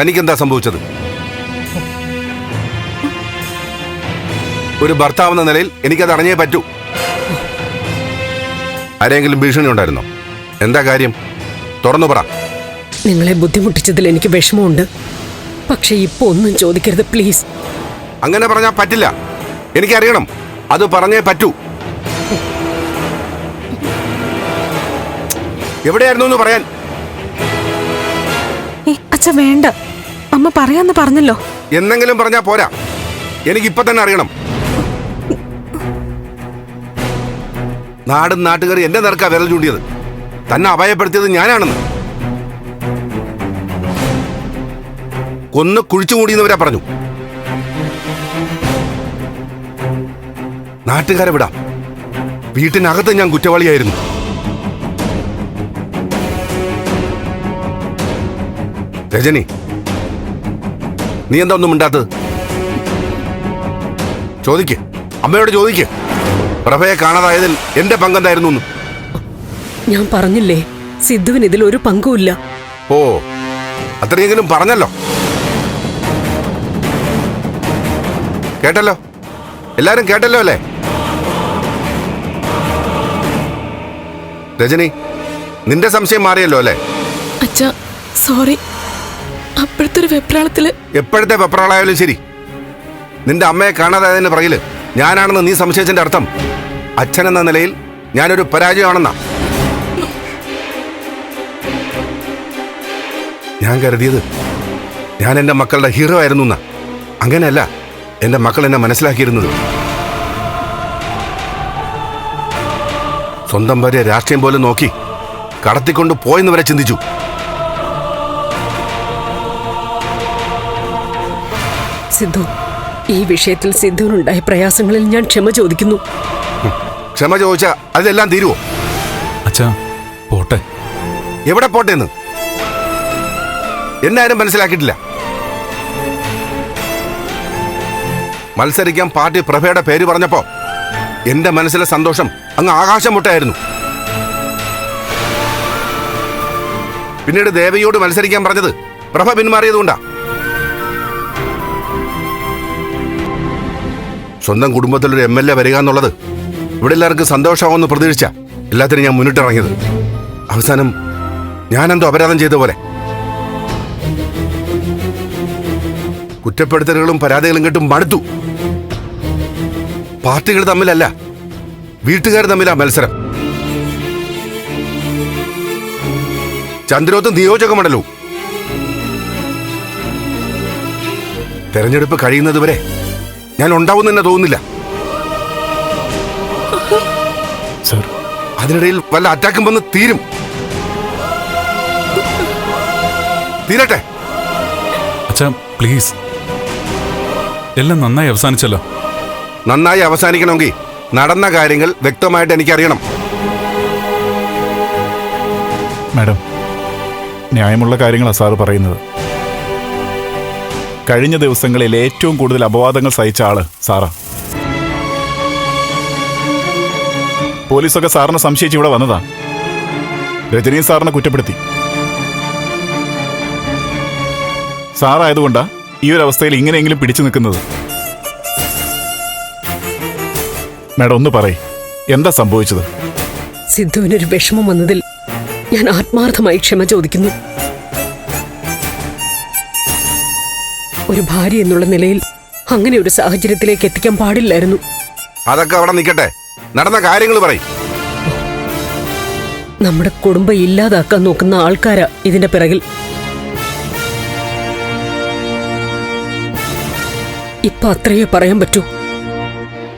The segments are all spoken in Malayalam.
തനിക്കെന്താ സംഭവിച്ചത്? ഒരു ഭർത്താവെന്ന നിലയിൽ എനിക്കത് അറിഞ്ഞേ പറ്റൂ. ആരെങ്കിലും ഭീഷണി ഉണ്ടായിരുന്നോ? എന്താ കാര്യം? തുറന്നു പറ. നിങ്ങളെ ബുദ്ധിമുട്ടിച്ചതിൽ എനിക്ക് വിഷമമുണ്ട്. പക്ഷെ ഇപ്പൊ ഒന്നും ചോദിക്കരുത് പ്ലീസ്. അങ്ങനെ പറഞ്ഞാൽ പറ്റില്ല. എനിക്കറിയണം. അത് പറഞ്ഞേ പറ്റൂ. എവിടെയായിരുന്നു എന്ന് പറയാൻ? അച്ഛ വേണ്ട. അമ്മ പറയാന്ന് പറഞ്ഞല്ലോ. എന്നെങ്കിലും പറഞ്ഞാ പോരാ. എനിക്കിപ്പൊ തന്നെ അറിയണം. നാടും നാട്ടുകാർ എന്റെ നേർക്കാ വിരൽ ചൂണ്ടിയത്. തന്നെ അപായപ്പെടുത്തിയത് ഞാനാണെന്ന്. കൊന്ന് കുഴിച്ചു മൂടിയെന്നവരാ പറഞ്ഞു. നാട്ടുകാരെ വിടാം. വീട്ടിനകത്ത് ഞാൻ കുറ്റവാളിയായിരുന്നു. രജനി നീ എന്താ ഒന്നും മിണ്ടാത്തത്? ചോദിക്ക്. അമ്മയോട് ചോദിക്ക്. പ്രഭയെ കാണാതായതിൽ എന്റെ പങ്കെന്തായിരുന്നു ഞാൻ പറഞ്ഞില്ലേ സിദ്ധുവിന് ഇതിൽ ഒരു പങ്കുമില്ല. ഓ അത്രയെങ്കിലും പറഞ്ഞല്ലോ. കേട്ടല്ലോ? എല്ലാരും കേട്ടല്ലോ അല്ലേ? രജനി നിന്റെ സംശയം മാറിയല്ലോ അല്ലേ? അച്ഛ സോറി അപ്പോഴത്തെ ഒരു വെപ്രാളത്തിൽ എപ്പോഴത്തെ വെപ്രാളായാലും ശരി. നിന്റെ അമ്മയെ കാണാതായതിന് പിറകിൽ ഞാനാണെന്ന് നീ സംശയിച്ചതിന്റെ അർത്ഥം. അച്ഛൻ എന്ന നിലയിൽ ഞാനൊരു പരാജയമാണെന്നാ. ഞാൻ കരുതിയത് ഞാൻ എന്റെ മക്കളുടെ ഹീറോ ആയിരുന്നു എന്നാ അങ്ങനെയല്ല എന്റെ മക്കൾ എന്നെ മനസ്സിലാക്കിയിരുന്നത്. സ്വന്തം ഭാര്യ രാഷ്ട്രീയം പോലും നോക്കി കടത്തിക്കൊണ്ട് പോയെന്ന് വരെ ചിന്തിച്ചു. സിദ്ധു ഈ വിഷയത്തിൽ സിദ്ധുവിനുണ്ടായ പ്രയാസങ്ങളിൽ ഞാൻ ക്ഷമ ചോദിക്കുന്നു. ക്ഷമ ചോദിച്ചാ അതെല്ലാം തീരുവോ? അച്ഛാ പോട്ടെ. എവിടെ പോട്ടെ എന്ന് ആരും മനസ്സിലാക്കിയിട്ടില്ല. മത്സരിക്കാൻ പാർട്ടി പ്രഭയുടെ പേര് പറഞ്ഞപ്പോ എന്റെ മനസ്സിലെ സന്തോഷം അങ്ങ് ആകാശം മുട്ടായിരുന്നു. പിന്നീട് ദേവയോട് മത്സരിക്കാൻ പറഞ്ഞത് പ്രഭ പിന്മാറിയതുകൊണ്ടാ. സ്വന്തം കുടുംബത്തിലൊരു എം എൽ എ വരിക എന്നുള്ളത് ഇവിടെ എല്ലാവർക്കും സന്തോഷമാവുമെന്ന് പ്രതീക്ഷിച്ച എല്ലാത്തിനും ഞാൻ മുന്നിട്ടിറങ്ങിയത്. അവസാനം ഞാനെന്തോ അപരാധം ചെയ്ത പോലെ. കുറ്റപ്പെടുത്തലുകളും പരാതികളും കേട്ടും മടുത്തു. പാർട്ടികൾ തമ്മിലല്ല വീട്ടുകാർ തമ്മിലാ മത്സരം. ചന്ദ്രോത്ത് നിയോജക മണ്ഡലവും. തെരഞ്ഞെടുപ്പ് കഴിയുന്നതുവരെ ഞാൻ ഉണ്ടാവും തന്നെ തോന്നുന്നില്ല. സർ. അതിനിടയിൽ വല്ല അറ്റാക്കും വന്ന് തീരും. തീരട്ടെ? അച്ഛാ പ്ലീസ്. എല്ലാം നന്നായി അവസാനിച്ചല്ലോ. നന്നായി അവസാനിക്കണമെങ്കിൽ നടന്ന കാര്യങ്ങൾ വ്യക്തമായിട്ട് എനിക്കറിയണം. മാഡം ന്യായമുള്ള കാര്യങ്ങളാണ് സാറ് പറയുന്നത്. കഴിഞ്ഞ ദിവസങ്ങളിൽ ഏറ്റവും കൂടുതൽ അപവാദങ്ങൾ സഹിച്ച ആൾ സാറാ. പോലീസൊക്കെ സാറിനെ സംശയിച്ച് ഇവിടെ വന്നതാ. രജനി സാറിനെ കുറ്റപ്പെടുത്തി. സാറായതുകൊണ്ടാ ഈ ഒരു അവസ്ഥയിൽ ഇങ്ങനെയെങ്കിലും പിടിച്ചു നിൽക്കുന്നത്. മാഡം ഒന്ന് പറയ് എന്താ സംഭവിച്ചത്? സിദ്ധുവിനൊരു വിഷമം വന്നതിൽ ഞാൻ ആത്മാർത്ഥമായി ക്ഷമ ചോദിക്കുന്നു. ഒരു ഭാര്യ എന്നുള്ള നിലയിൽ അങ്ങനെ ഒരു സാഹചര്യത്തിലേക്ക് എത്തിക്കാൻ പാടില്ലായിരുന്നു. അതൊക്കെ അവിടെ നിൽക്കട്ടെ. നടന്ന കാര്യങ്ങൾ പറയും. നമ്മുടെ കുടുംബം ഇല്ലാതാക്കാൻ നോക്കുന്ന ആൾക്കാരാ ഇതിന്റെ പിറകിൽ. ഇപ്പൊ അത്രയേ പറയാൻ പറ്റൂ.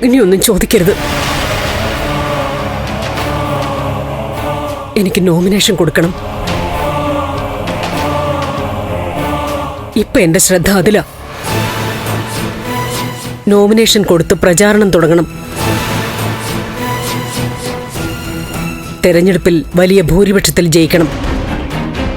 ഇനിയൊന്നും ചോദിക്കരുത്. എനിക്ക് നോമിനേഷൻ കൊടുക്കണം. ഇപ്പൊ എന്റെ ശ്രദ്ധ അതിലാ. നോമിനേഷൻ കൊടുത്ത് പ്രചാരണം തുടങ്ങണം. തെരഞ്ഞെടുപ്പിൽ വലിയ ഭൂരിപക്ഷത്തിൽ ജയിക്കണം.